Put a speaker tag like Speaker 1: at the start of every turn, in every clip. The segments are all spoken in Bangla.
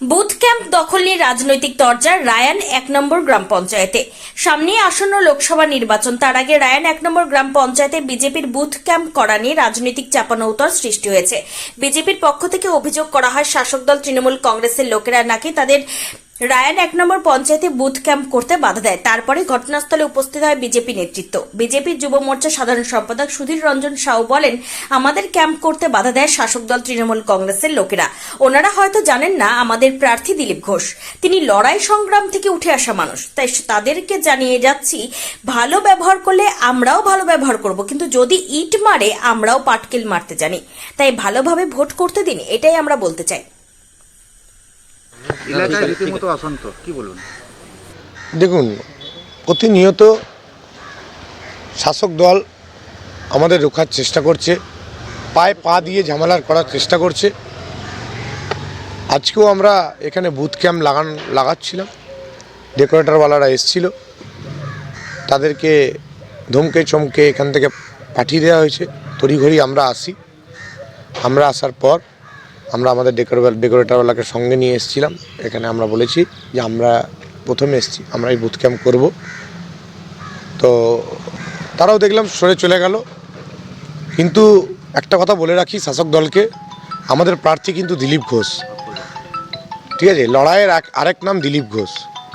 Speaker 1: বুথ ক্যাম্প দখল নিয়ে রাজনৈতিক দরজা রায়ান এক নম্বর গ্রাম পঞ্চায়েতে। সামনে আসন্ন লোকসভা নির্বাচন, তার আগে রায়ান এক নম্বর গ্রাম পঞ্চায়েতে বিজেপির বুথ ক্যাম্প করা নিয়ে রাজনৈতিক চাপানৌতর সৃষ্টি হয়েছে। বিজেপির পক্ষ থেকে অভিযোগ করা হয়, শাসক দল তৃণমূল কংগ্রেসের লোকেরা নাকি তাদের রায়ান এক নম্বর পঞ্চায়েতে বুথ ক্যাম্প করতে বাধা দেয়। তারপরে ঘটনাস্থলে উপস্থিত হয় বিজেপি নেতৃত্ব। বিজেপির যুব মোর্চা সাধারণ সম্পাদক সুধীর রঞ্জন সাউ বলেন, আমাদের ক্যাম্প করতে বাধা দেয় শাসক দল তৃণমূল কংগ্রেসের লোকেরা। ওনারা হয়তো জানেন না আমাদের প্রার্থী দিলীপ ঘোষ। তিনি লড়াই সংগ্রাম থেকে উঠে আসা মানুষ। তাই তাদেরকে জানিয়ে যাচ্ছি, ভালো ব্যবহার করলে আমরাও ভালো ব্যবহার করব, কিন্তু যদি ইট মারে আমরাও পাটকেল মারতে জানি। তাই ভালোভাবে ভোট করতে দিন, এটাই আমরা বলতে চাই।
Speaker 2: এলাকায় রীতিমতো অশান্ত কি বলবেন?
Speaker 3: দেখুন প্রতিনিয়ত শাসক দল আমাদের রোখার চেষ্টা করছে পায়ে পা দিয়ে ঝামেলার করার চেষ্টা করছে। আজকেও আমরা এখানে বুথ ক্যাম্প লাগান লাগাচ্ছিলাম। ডেকোরেটরওয়ালারা এসছিল। তাদেরকে ধমকে চমকে এখান থেকে পাঠিয়ে দেওয়া হয়েছে। তড়িঘড়ি আমরা আসি। আমরা আসার পর আমরা আমাদের ডেকোরেটর ডেকোরেটরওয়ালাকে সঙ্গে নিয়ে এসেছিলাম। এখানে আমরা বলেছি যে আমরা প্রথমে এসেছি, আমরা এই বুথ ক্যাম্প করব। তো তারাও দেখলাম সরে চলে গেল। কিন্তু একটা কথা বলে রাখি শাসক দলকে, আমাদের প্রার্থী কিন্তু দিলীপ ঘোষ। ঠিক আছে, লড়াইয়ের এক আরেক নাম দিলীপ ঘোষ।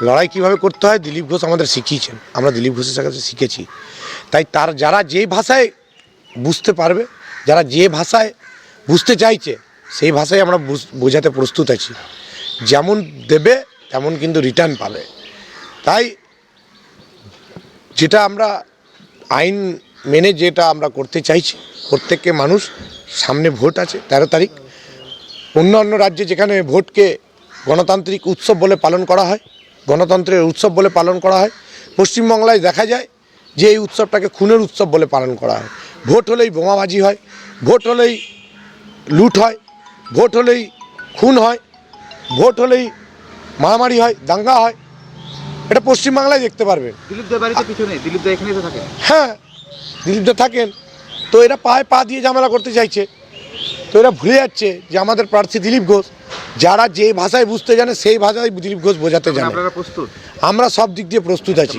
Speaker 3: লড়াই কীভাবে করতে হয় দিলীপ ঘোষ আমাদের শিখিয়েছেন, আমরা দিলীপ ঘোষের কাছে শিখেছি। তাই তার, যারা যে ভাষায় বুঝতে পারবে, যারা যে ভাষায় বুঝতে চাইছে সেই ভাষায় আমরা বুঝ- বোঝাতে প্রস্তুত আছি। যেমন দেবে, তেমন কিন্তু রিটার্ন পাবে। তাই যেটা আমরা আইন মেনে যেটা আমরা করতে চাইছি, প্রত্যেককে মানুষ সামনে ভোট আছে, তেরো তারিখ। অন্য অন্য রাজ্যে যেখানে ভোটকে গণতান্ত্রিক উৎসব বলে পালন করা হয়, গণতন্ত্রের উৎসব বলে পালন করা হয়, পশ্চিমবাংলায় দেখা যায় যে এই উৎসবটাকে খুনের উৎসব বলে পালন করা হয়। ভোট হলেই বোমাবাজি হয়, ভোট হলেই লুট হয় ভোট হলেই খুন হয় ভোট হলেই মারামারি হয় দাঙ্গা হয়। এটা পশ্চিমবাংলায় দেখতে পারবেন হ্যাঁ দিলীপদা থাকেন। তো এরা পায়ে পা দিয়ে ঝামেলা করতে চাইছে। তো এরা ভুলে যাচ্ছে যে আমাদের প্রার্থী দিলীপ ঘোষ যারা যে ভাষায় বুঝতে জানে সেই ভাষায় দিলীপ ঘোষ বোঝাতে জানে। আমরা সব দিক দিয়ে প্রস্তুত আছি।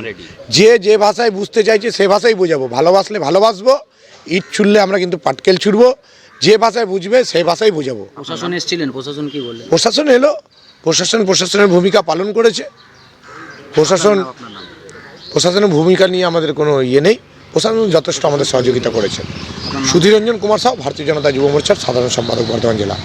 Speaker 3: যে যে ভাষায় বুঝতে চাইছে সে ভাষাই বোঝাবো। ভালোবাসলে ভালোবাসবো ইট ছুড়লে আমরা কিন্তু পাটকেল ছুড়বো। যে ভাষায় বুঝবে সেই ভাষাই বোঝাবো।
Speaker 4: প্রশাসন এসেছিলেন প্রশাসন কি বললেন?
Speaker 3: প্রশাসন এলো প্রশাসন প্রশাসনের ভূমিকা পালন করেছে। প্রশাসন প্রশাসনের ভূমিকা নিয়ে আমাদের কোনো ইয়ে নেই। প্রশাসন যথেষ্ট আমাদের সহযোগিতা করেছে। সুধীরঞ্জন কুমার সাহ ভারতীয় জনতা যুব মোর্চার সাধারণ সম্পাদক বর্ধমান জেলা।